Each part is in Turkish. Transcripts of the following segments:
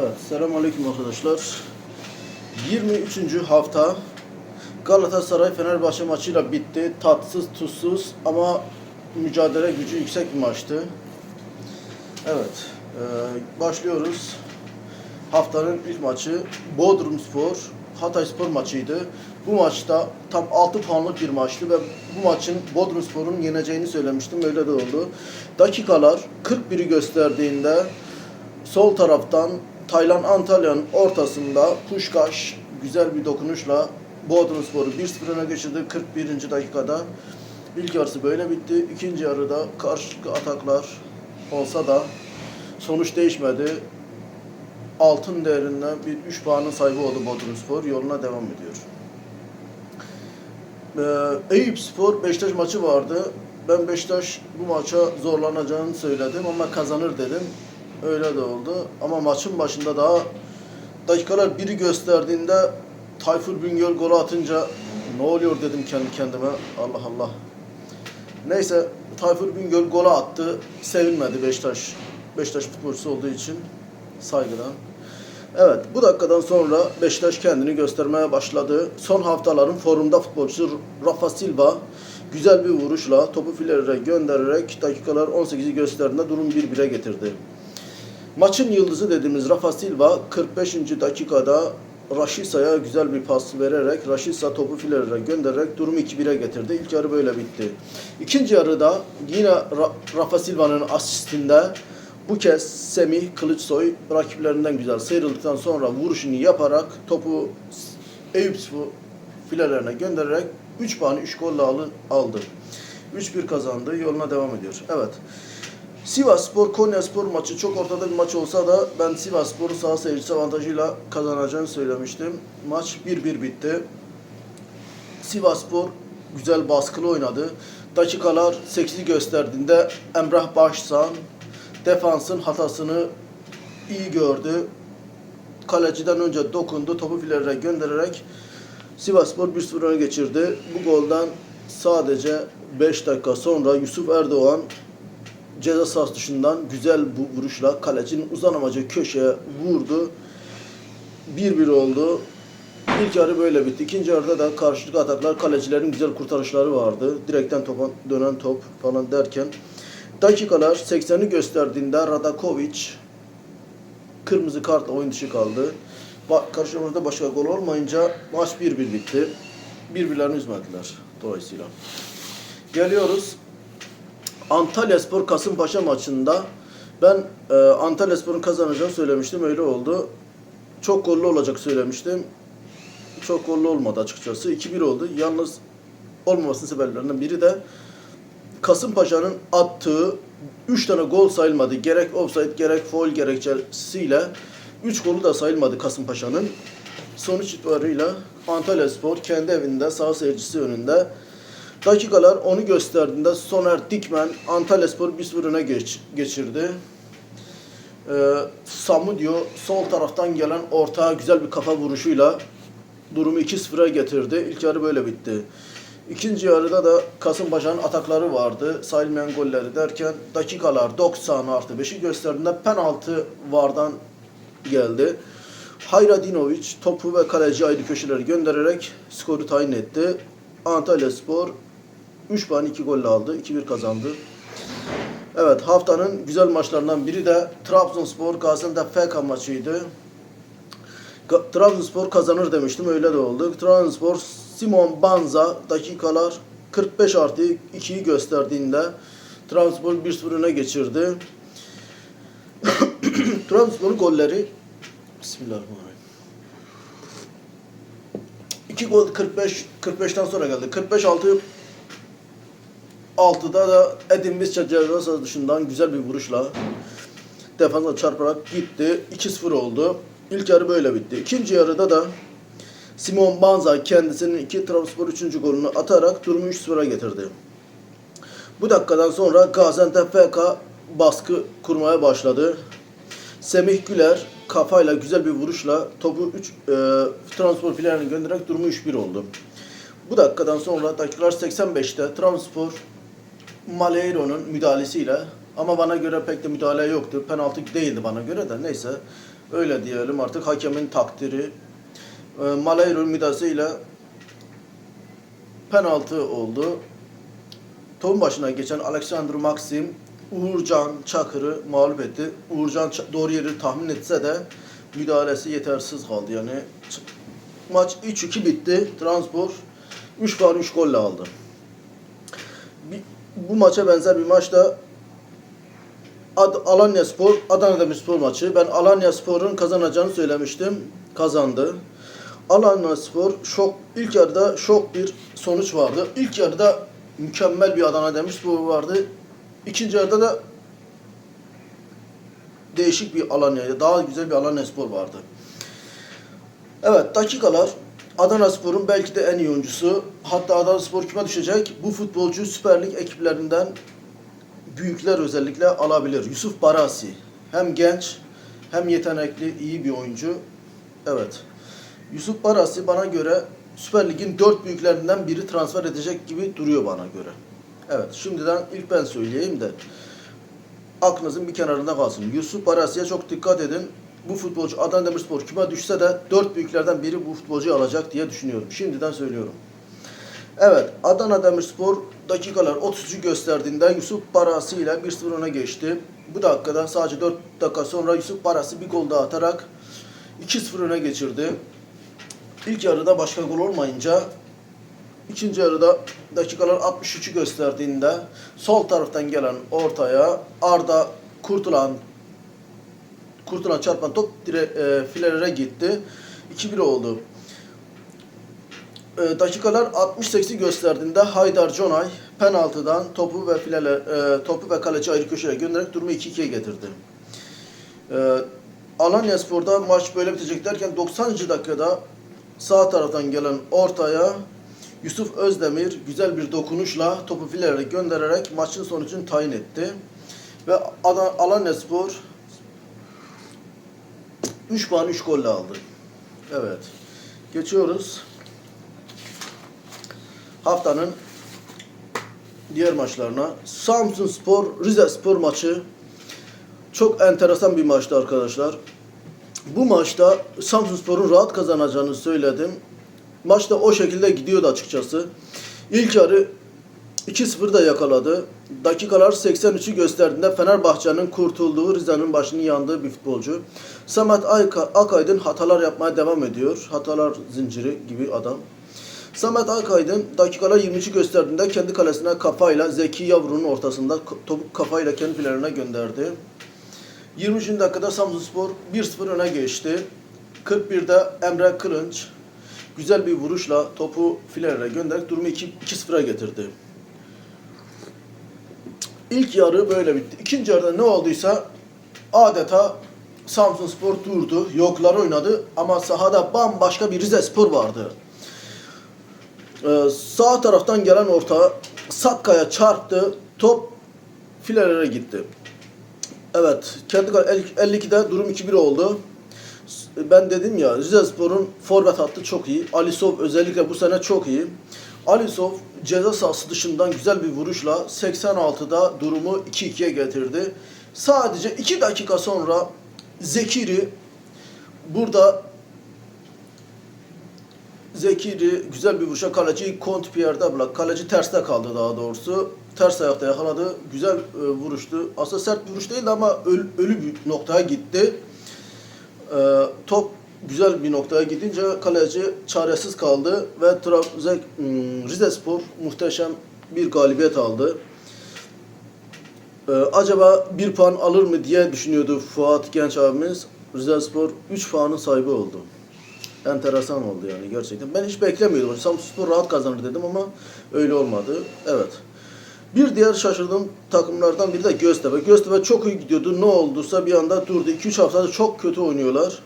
Evet, selamünaleyküm arkadaşlar. 23. hafta Galatasaray Fenerbahçe maçıyla bitti. Tatsız, tuzsuz ama mücadele gücü yüksek bir maçtı. Evet, e, başlıyoruz. Haftanın ilk maçı Bodrum Spor, Hatay Spor maçıydı. Bu maçta tam 6 puanlık bir maçtı ve bu maçın Bodrum Spor'un yeneceğini söylemiştim. Öyle de oldu. Dakikalar 41'i gösterdiğinde sol taraftan Taylan Antalya'nın ortasında Puşkaş güzel bir dokunuşla Bodrum Spor'u 1-0 öne geçirdi 41. dakikada. İlk yarısı böyle bitti. İkinci yarıda karşılıklı ataklar olsa da sonuç değişmedi. Altın değerinden bir 3 puanın sahibi oldu Bodrum Spor. Yoluna devam ediyor. Ee, Eyüp Spor Beşiktaş maçı vardı. Ben Beşiktaş bu maça zorlanacağını söyledim ama kazanır dedim. Öyle de oldu. Ama maçın başında daha dakikalar biri gösterdiğinde Tayfur Bingöl golü atınca ne oluyor dedim kendi kendime. Allah Allah. Neyse Tayfur Bingöl golü attı. Sevinmedi Beşiktaş. Beşiktaş futbolcusu olduğu için saygıdan. Evet bu dakikadan sonra Beşiktaş kendini göstermeye başladı. Son haftaların formunda futbolcusu Rafa Silva güzel bir vuruşla topu filelere göndererek dakikalar 18'i gösterdiğinde durum 1-1'e getirdi. Maçın yıldızı dediğimiz Rafa Silva 45. dakikada Raşisa'ya güzel bir pas vererek Raşisa topu filelere göndererek durumu 2-1'e getirdi. İlk yarı böyle bitti. İkinci yarıda yine Ra- Rafa Silva'nın asistinde bu kez Semih Kılıçsoy rakiplerinden güzel sıyrıldıktan sonra vuruşunu yaparak topu Eyüp filelerine göndererek 3 puanı 3 golle aldı. 3-1 kazandı. Yoluna devam ediyor. Evet. Sivas Spor Konya Spor maçı çok ortada bir maç olsa da ben Sivas Spor'u saha seyircisi avantajıyla kazanacağını söylemiştim. Maç 1-1 bitti. Sivas Spor güzel baskılı oynadı. Dakikalar 8'i gösterdiğinde Emrah Başsan defansın hatasını iyi gördü. Kaleciden önce dokundu. Topu filelere göndererek Sivasspor 1-0 öne geçirdi. Bu golden sadece 5 dakika sonra Yusuf Erdoğan ceza sahası dışından güzel bu vuruşla kalecinin uzanamayacağı köşeye vurdu. 1-1 oldu. İlk yarı böyle bitti. İkinci yarıda da karşılıklı ataklar, kalecilerin güzel kurtarışları vardı. Direkten topa dönen top falan derken. Dakikalar 80'i gösterdiğinde Radakovic kırmızı kartla oyun dışı kaldı. Ba- Karşımızda başka gol olmayınca maç 1-1 bitti. Birbirlerini üzmediler dolayısıyla. Geliyoruz Antalya Spor Kasımpaşa maçında ben e, Antalya Spor'un kazanacağını söylemiştim. Öyle oldu. Çok gollü olacak söylemiştim. Çok gollü olmadı açıkçası. 2-1 oldu. Yalnız olmamasının sebeplerinden biri de Kasımpaşa'nın attığı 3 tane gol sayılmadı. Gerek offside gerek foul gerekçesiyle 3 golü da sayılmadı Kasımpaşa'nın. Sonuç itibariyle Antalya Spor kendi evinde sağ seyircisi önünde dakikalar onu gösterdiğinde Soner Dikmen Antalya Spor 1-0 öne geç, geçirdi. Ee, Samudio sol taraftan gelen ortağa güzel bir kafa vuruşuyla durumu 2-0'a getirdi. İlk yarı böyle bitti. İkinci yarıda da Kasımpaşa'nın atakları vardı. Sayılmayan golleri derken dakikalar 90 artı 5'i gösterdiğinde penaltı vardan geldi. Hayradinovic topu ve kaleci ayrı köşeleri göndererek skoru tayin etti. Antalya Spor 3 puan 2 golle aldı. 2-1 kazandı. Evet haftanın güzel maçlarından biri de Trabzonspor Gaziantep FK maçıydı. Trabzonspor kazanır demiştim öyle de oldu. Trabzonspor Simon Banza dakikalar 45 artı 2'yi gösterdiğinde Trabzonspor 1-0 öne geçirdi. Trabzonspor'un golleri Bismillahirrahmanirrahim. 2 gol 45 45'ten sonra geldi. 45 6 6'da da Edin Visca ceza dışından güzel bir vuruşla defansa çarparak gitti. 2-0 oldu. İlk yarı böyle bitti. İkinci yarıda da Simon Banza kendisinin iki Trabzonspor 3. golünü atarak durumu 3-0'a getirdi. Bu dakikadan sonra Gaziantep FK baskı kurmaya başladı. Semih Güler kafayla güzel bir vuruşla topu 3 e, Trabzonspor filelerine göndererek durumu 3-1 oldu. Bu dakikadan sonra dakikalar 85'te Trabzonspor Maleiro'nun müdahalesiyle ama bana göre pek de müdahale yoktu. Penaltı değildi bana göre de neyse Öyle diyelim artık hakemin takdiri. E, Maleyro müdahalesiyle penaltı oldu. Topun başına geçen Alexander Maxim Uğurcan Çakır'ı mağlup etti. Uğurcan doğru yeri tahmin etse de müdahalesi yetersiz kaldı. Yani maç 3-2 bitti. Transpor 3 puan 3 golle aldı. Bu maça benzer bir maçta Ad, Alanya Spor, Adana Demirspor maçı. Ben Alanya Spor'un kazanacağını söylemiştim. Kazandı. Alanya Spor şok, ilk yarıda şok bir sonuç vardı. İlk yarıda mükemmel bir Adana Demirspor vardı. İkinci yarıda da değişik bir Alanya, daha güzel bir Alanya Spor vardı. Evet, dakikalar Adana Spor'un belki de en iyi oyuncusu. Hatta Adana Spor kime düşecek? Bu futbolcu Süper Lig ekiplerinden büyükler özellikle alabilir. Yusuf Barasi. Hem genç hem yetenekli, iyi bir oyuncu. Evet. Yusuf Barasi bana göre Süper Lig'in dört büyüklerinden biri transfer edecek gibi duruyor bana göre. Evet, şimdiden ilk ben söyleyeyim de aklınızın bir kenarında kalsın. Yusuf Barasi'ye çok dikkat edin. Bu futbolcu Adana Demirspor kime düşse de dört büyüklerden biri bu futbolcuyu alacak diye düşünüyorum. Şimdiden söylüyorum. Evet, Adana Demirspor dakikalar 30'u gösterdiğinde Yusuf Barasi ile 1-0 öne geçti. Bu dakikada sadece 4 dakika sonra Yusuf Barasi bir gol daha atarak 2-0 öne geçirdi. İlk yarıda başka gol olmayınca ikinci yarıda dakikalar 63'ü gösterdiğinde sol taraftan gelen ortaya Arda kurtulan kurtulan çarpan top dire, e, filelere gitti. 2-1 oldu. E, dakikalar 68'i gösterdiğinde Haydar Conay penaltıdan topu ve filele e, topu ve kaleci ayrı köşeye göndererek durumu 2-2'ye getirdi. E, Alanya Spor'da maç böyle bitecek derken 90. dakikada sağ taraftan gelen ortaya Yusuf Özdemir güzel bir dokunuşla topu filelere göndererek maçın sonucunu tayin etti. Ve Alanya Spor 3 puan 3 golle aldı. Evet. Geçiyoruz. Haftanın diğer maçlarına. Samsun Spor, Rize Spor maçı çok enteresan bir maçtı arkadaşlar. Bu maçta Samsun Spor'un rahat kazanacağını söyledim. Maçta o şekilde gidiyordu açıkçası. İlk yarı 2-0 da yakaladı. Dakikalar 83'ü gösterdiğinde Fenerbahçe'nin kurtulduğu, Rize'nin başının yandığı bir futbolcu. Samet Akaydın hatalar yapmaya devam ediyor. Hatalar zinciri gibi adam. Samet Akaydın dakikalar 23'ü gösterdiğinde kendi kalesine kafayla Zeki Yavru'nun ortasında topu kafayla kendi filelerine gönderdi. 23. dakikada Samsunspor 1-0 öne geçti. 41'de Emre Kılınç güzel bir vuruşla topu filelere göndererek durumu 2 2-0'a getirdi. İlk yarı böyle bitti. İkinci yarıda ne olduysa adeta Samsunspor durdu, yoklar oynadı ama sahada bambaşka bir Rize Spor vardı. Ee, sağ taraftan gelen orta Sakka'ya çarptı. Top filelere gitti. Evet, kendi kal- el- 52'de durum 2-1 oldu. Ben dedim ya Rize Spor'un forvet hattı çok iyi. Alisov özellikle bu sene çok iyi. Alisov ceza sahası dışından güzel bir vuruşla 86'da durumu 2-2'ye getirdi. Sadece 2 dakika sonra Zekiri burada Zekiri güzel bir vuruşa kaleci Kont Pierre'de bırak. Kaleci terste kaldı daha doğrusu. Ters ayakta yakaladı. Güzel e, vuruştu. Aslında sert bir vuruş değildi ama öl- ölü bir noktaya gitti. E, top güzel bir noktaya gidince kaleci çaresiz kaldı ve Trabzon hmm, Rizespor muhteşem bir galibiyet aldı. E, acaba bir puan alır mı diye düşünüyordu Fuat Genç abimiz. Rizespor 3 puanın sahibi oldu enteresan oldu yani gerçekten. Ben hiç beklemiyordum. Samsunspor rahat kazanır dedim ama öyle olmadı. Evet. Bir diğer şaşırdığım takımlardan biri de Göztepe. Göztepe çok iyi gidiyordu. Ne olduysa bir anda durdu. 2-3 haftada çok kötü oynuyorlar.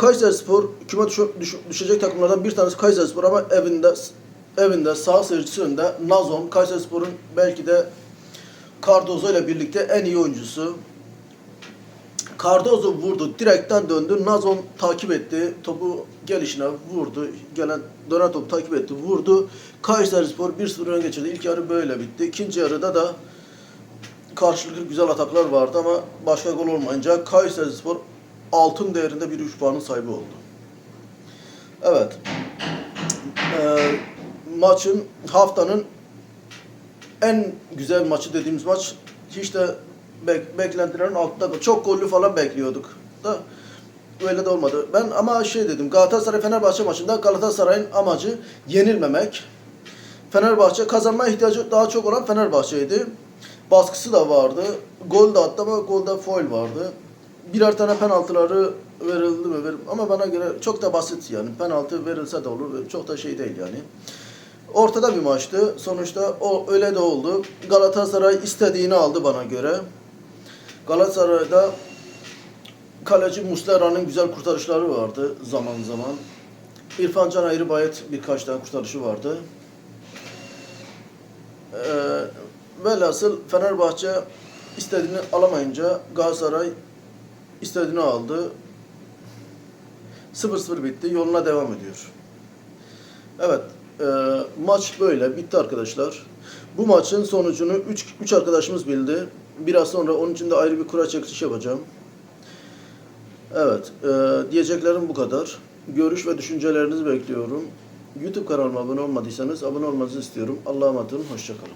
Kayserispor küme düş- düş- düşecek takımlardan bir tanesi Kayserispor ama evinde evinde sağ seyircisi önünde Nazon Kayserispor'un belki de Cardozo ile birlikte en iyi oyuncusu. Cardozo vurdu, direkten döndü. Nazon takip etti. Topu gelişine vurdu. Gelen dönen topu takip etti, vurdu. Kayserispor 1-0 öne geçirdi. İlk yarı böyle bitti. İkinci yarıda da karşılıklı güzel ataklar vardı ama başka gol olmayınca Kayserispor altın değerinde bir 3 puanın sahibi oldu. Evet. Ee, maçın haftanın en güzel maçı dediğimiz maç hiç de bek- beklentilerin altında çok gollü falan bekliyorduk da öyle de olmadı. Ben ama şey dedim Galatasaray Fenerbahçe maçında Galatasaray'ın amacı yenilmemek. Fenerbahçe kazanma ihtiyacı daha çok olan Fenerbahçe'ydi. Baskısı da vardı. Gol de attı ama golde foul vardı. Birer tane penaltıları verildi mi? Verildi. Ama bana göre çok da basit yani. Penaltı verilse de olur. Çok da şey değil yani. Ortada bir maçtı. Sonuçta o öyle de oldu. Galatasaray istediğini aldı bana göre. Galatasaray'da kaleci Muslera'nın güzel kurtarışları vardı zaman zaman. İrfan Can Ayrı Bayet birkaç tane kurtarışı vardı. Ee, velhasıl Fenerbahçe istediğini alamayınca Galatasaray istediğini aldı. 0-0 bitti. Yoluna devam ediyor. Evet. e, maç böyle. Bitti arkadaşlar. Bu maçın sonucunu 3 3 arkadaşımız bildi. Biraz sonra onun için de ayrı bir kura çekiliş yapacağım. Evet. e, diyeceklerim bu kadar. Görüş ve düşüncelerinizi bekliyorum. YouTube kanalıma abone olmadıysanız abone olmanızı istiyorum. Allah'a emanet olun. Hoşçakalın.